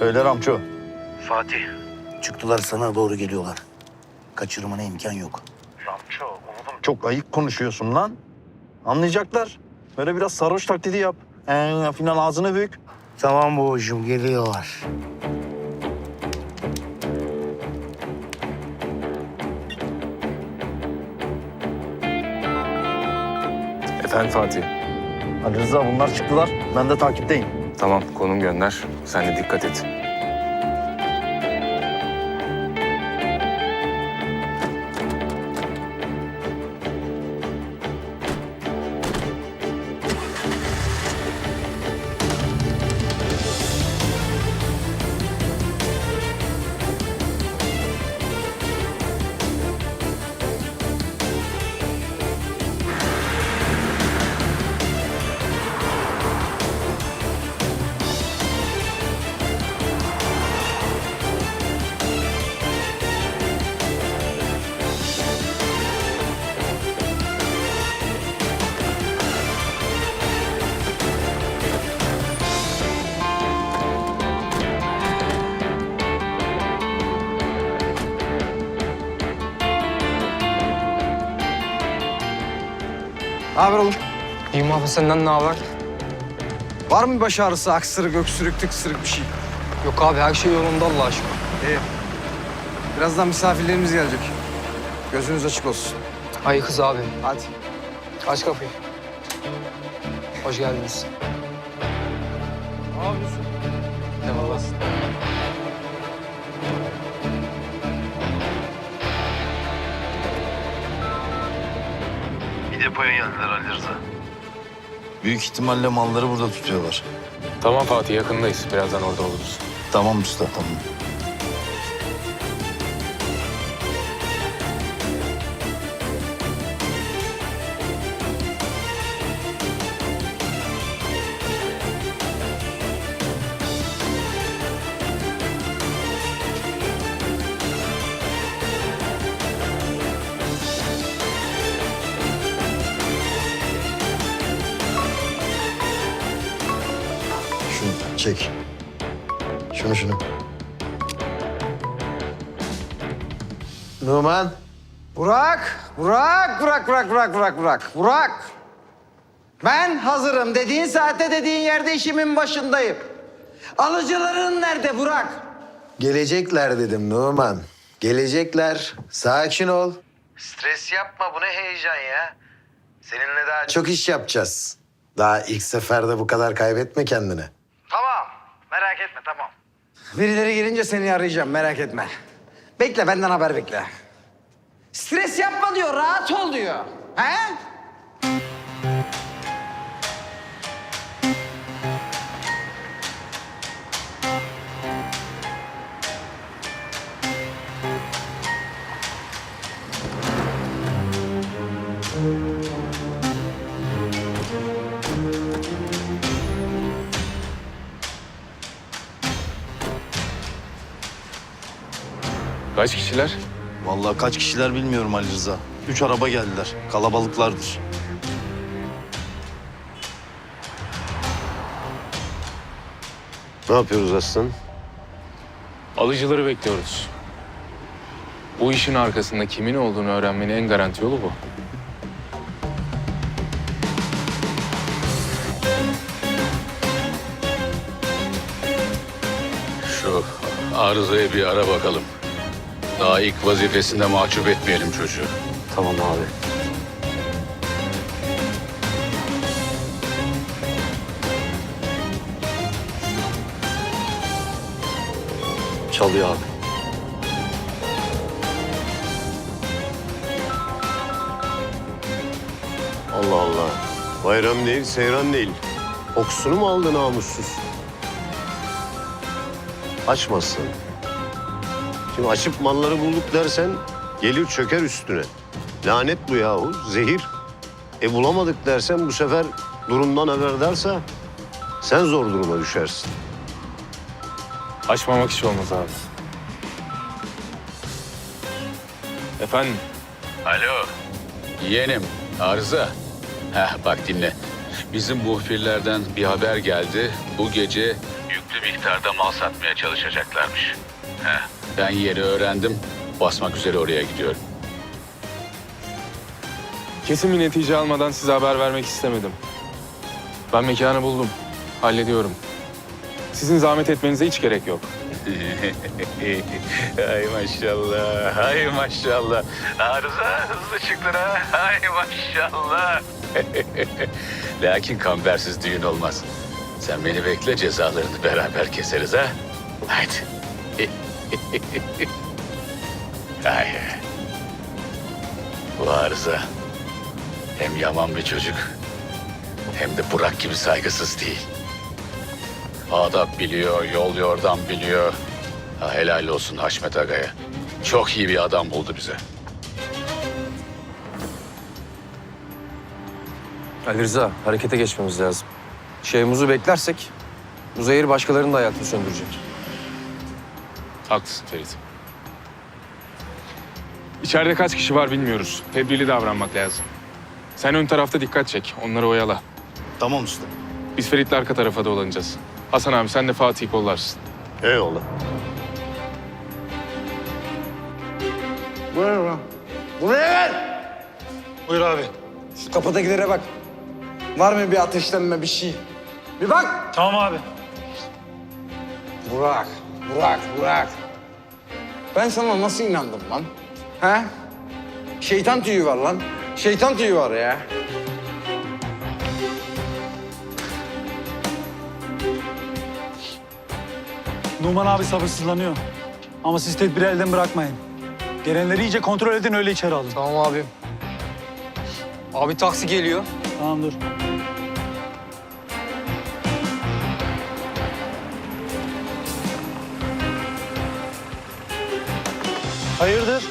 Öyle Ramço. Fatih. Çıktılar sana doğru geliyorlar. Kaçırmana imkan yok. Ramço oğlum. Çok ayık konuşuyorsun lan. Anlayacaklar. Böyle biraz sarhoş taklidi yap. Ee, final ağzını büyük. Tamam babacığım geliyorlar. Efendim Fatih. Ali Rıza bunlar çıktılar. Ben de takipteyim. Tamam konum gönder. Sen de dikkat et. Ne haber oğlum? İyiyim abi senden ne haber? Var mı baş ağrısı, aksırık, öksürük, tıksırık bir şey? Yok abi her şey yolunda Allah aşkına. İyi. Birazdan misafirlerimiz gelecek. Gözünüz açık olsun. Ay kız abi. Hadi. Aç kapıyı. Hoş geldiniz. Ne yapıyorsun? Eyvallah. Depoya geldiler Ali Rıza. Büyük ihtimalle malları burada tutuyorlar. Tamam Fatih yakındayız. Birazdan orada oluruz. Tamam usta tamam. Çek. Şunu şunu. Numan. Burak, Burak, Burak, Burak, Burak, Burak, Burak, Burak. Ben hazırım. Dediğin saatte dediğin yerde işimin başındayım. Alıcıların nerede Burak? Gelecekler dedim Numan. Gelecekler. Sakin ol. Stres yapma bu ne heyecan ya. Seninle daha Çok iş yapacağız. Daha ilk seferde bu kadar kaybetme kendini. Tamam merak etme tamam. Birileri gelince seni arayacağım merak etme. Bekle benden haber bekle. Stres yapma diyor, rahat ol diyor. He? Kaç kişiler? Vallahi kaç kişiler bilmiyorum Ali Rıza. Üç araba geldiler. Kalabalıklardır. Ne yapıyoruz aslan? Alıcıları bekliyoruz. Bu işin arkasında kimin olduğunu öğrenmenin en garanti yolu bu. Şu arızaya bir ara bakalım. Daha ilk vazifesinde mahcup etmeyelim çocuğu. Tamam abi. Çalıyor abi. Allah Allah. Bayram değil, seyran değil. Kokusunu mu aldı namussuz? Açmasın. Şimdi açıp malları bulduk dersen gelir çöker üstüne. Lanet bu yahu, zehir. E bulamadık dersen bu sefer durumdan haberdarsa sen zor duruma düşersin. Açmamak iş olmaz abi. Efendim? Alo. Yeğenim, arıza. Heh bak dinle. Bizim muhbirlerden bir haber geldi. Bu gece yüklü miktarda mal satmaya çalışacaklarmış. Heh, ben yeri öğrendim. Basmak üzere oraya gidiyorum. Kesin bir netice almadan size haber vermek istemedim. Ben mekanı buldum. Hallediyorum. Sizin zahmet etmenize hiç gerek yok. Ay maşallah, ay maşallah. Arıza hızlı çıktın ha, ay maşallah. Lakin kambersiz düğün olmaz. Sen beni bekle, cezalarını beraber keseriz ha. Haydi. ay. Bu arıza hem yaman bir çocuk hem de Burak gibi saygısız değil. Adap biliyor, yol yordam biliyor. Ha, helal olsun Haşmet Aga'ya. Çok iyi bir adam buldu bize. Ali Rıza, harekete geçmemiz lazım. Şeyhmuz'u beklersek bu zehir başkalarının da hayatını söndürecek. Haklısın Ferit. İçeride kaç kişi var bilmiyoruz. Tedbirli davranmak lazım. Sen ön tarafta dikkat çek. Onları oyala. Tamam usta. Biz Ferit'le arka tarafa dolanacağız. Hasan abi sen de Fatih'i kollarsın. Eyvallah. Buraya lan. Buraya gel. Buyur abi. Şu kapıdakilere bak. Var mı bir ateşlenme bir şey? Bir bak. Tamam abi. Burak, Burak, Burak. Ben sana nasıl inandım lan? He? Şeytan tüyü var lan. Şeytan tüyü var ya. Numan abi sabırsızlanıyor. Ama siz tedbiri elden bırakmayın. Gelenleri iyice kontrol edin öyle içeri alın. Tamam abi. Abi taksi geliyor. Tamam dur. Hayırdır?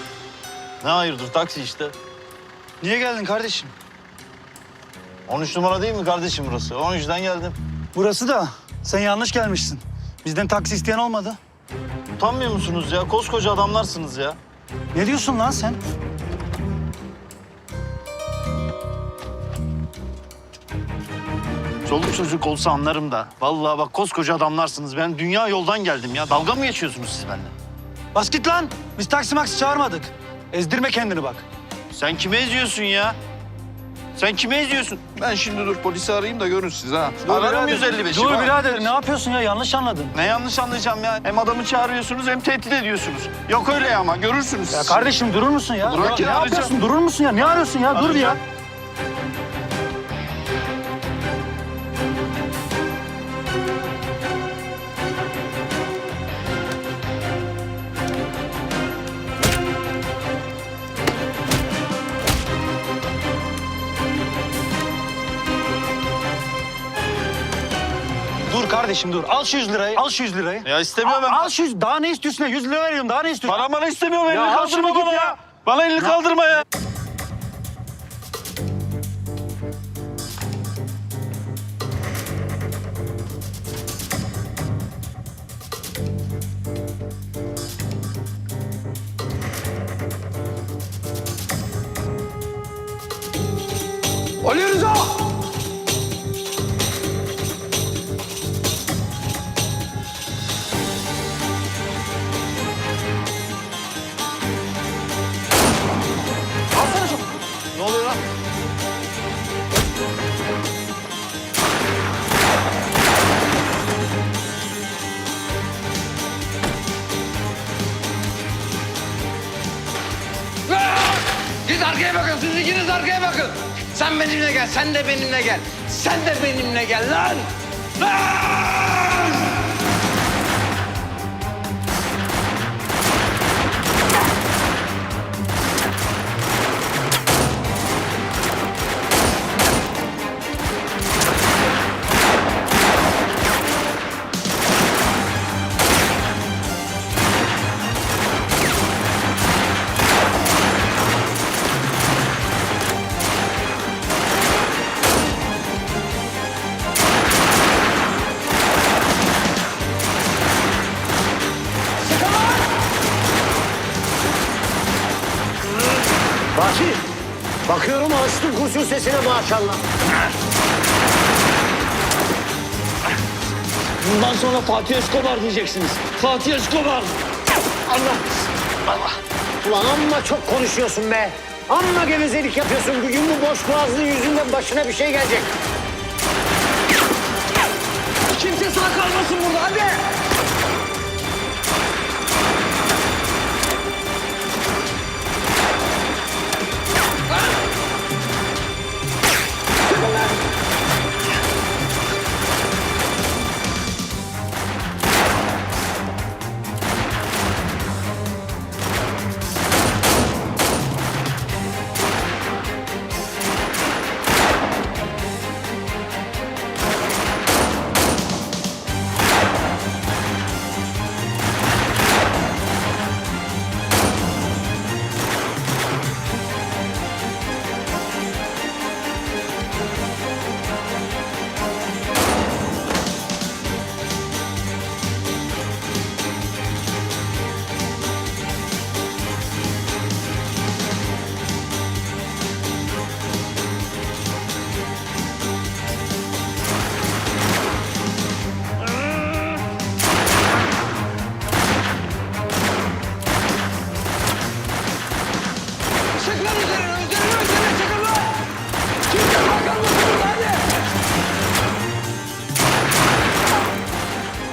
Ne hayırdır taksi işte. Niye geldin kardeşim? 13 numara değil mi kardeşim burası? O yüzden geldim. Burası da sen yanlış gelmişsin. Bizden taksi isteyen olmadı. Utanmıyor musunuz ya? Koskoca adamlarsınız ya. Ne diyorsun lan sen? Çoluk çocuk olsa anlarım da. Vallahi bak koskoca adamlarsınız. Ben dünya yoldan geldim ya. Dalga mı geçiyorsunuz siz benimle? Bas git lan. Biz taksi maksi çağırmadık. Ezdirme kendini bak. Sen kime eziyorsun ya? Sen kime eziyorsun? Ben şimdi dur polisi arayayım da görün siz ha. Ararım birader. 155'i. Dur birader ne yapıyorsun ya? Yanlış anladın. Ne yanlış anlayacağım ya? Hem adamı çağırıyorsunuz hem tehdit ediyorsunuz. Yok öyle ama görürsünüz. Ya kardeşim durur musun ya? Bırak ya, ya, ne arayacağım. yapıyorsun? Durur musun ya? Ne arıyorsun ya? Dur bir ya. Kardeşim dur. Al şu 100 lirayı. Al şu 100 lirayı. Ya istemiyorum ben. Al, al şu 100. Daha ne istiyorsun ya? 100 lira veriyorum. Daha ne istiyorsun? Bana bana istemiyorum. Elini kaldırma bana ya. ya. Bana elini kaldırma ya. Sen benimle gel, sen de benimle gel. Sen de benimle gel lan! Lan! maşallah. Bundan sonra Fatih Escobar diyeceksiniz. Fatih Escobar. Allah. Allah. Ulan amma çok konuşuyorsun be. Amma gevezelik yapıyorsun. Bugün bu boş boğazlığın yüzünden başına bir şey gelecek. Kimse sağ kalmasın burada hadi.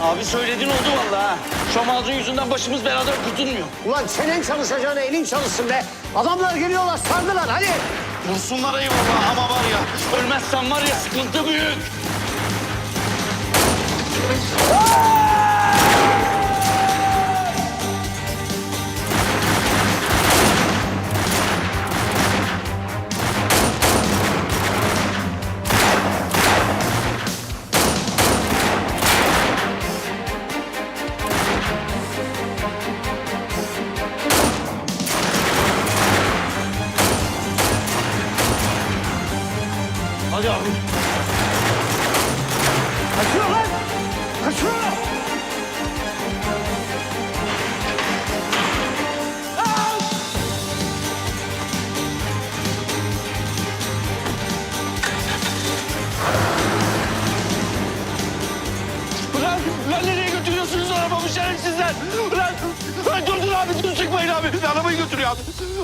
Abi söylediğin oldu vallahi ha. Şam ağzın yüzünden başımız beladan kurtulmuyor. Ulan çenen çalışacağına elin çalışsın be. Adamlar geliyorlar sardılar hadi. Vursunlar eyvallah ama var ya ölmezsen var ya sıkıntı büyük. Hadi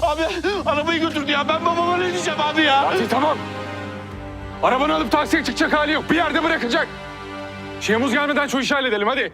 abi. Arabayı götürdü ya. Ben babama ne diyeceğim abi ya? Fatih tamam. Arabanı alıp taksiye çıkacak hali yok. Bir yerde bırakacak. Şehmuz gelmeden şu işi halledelim hadi.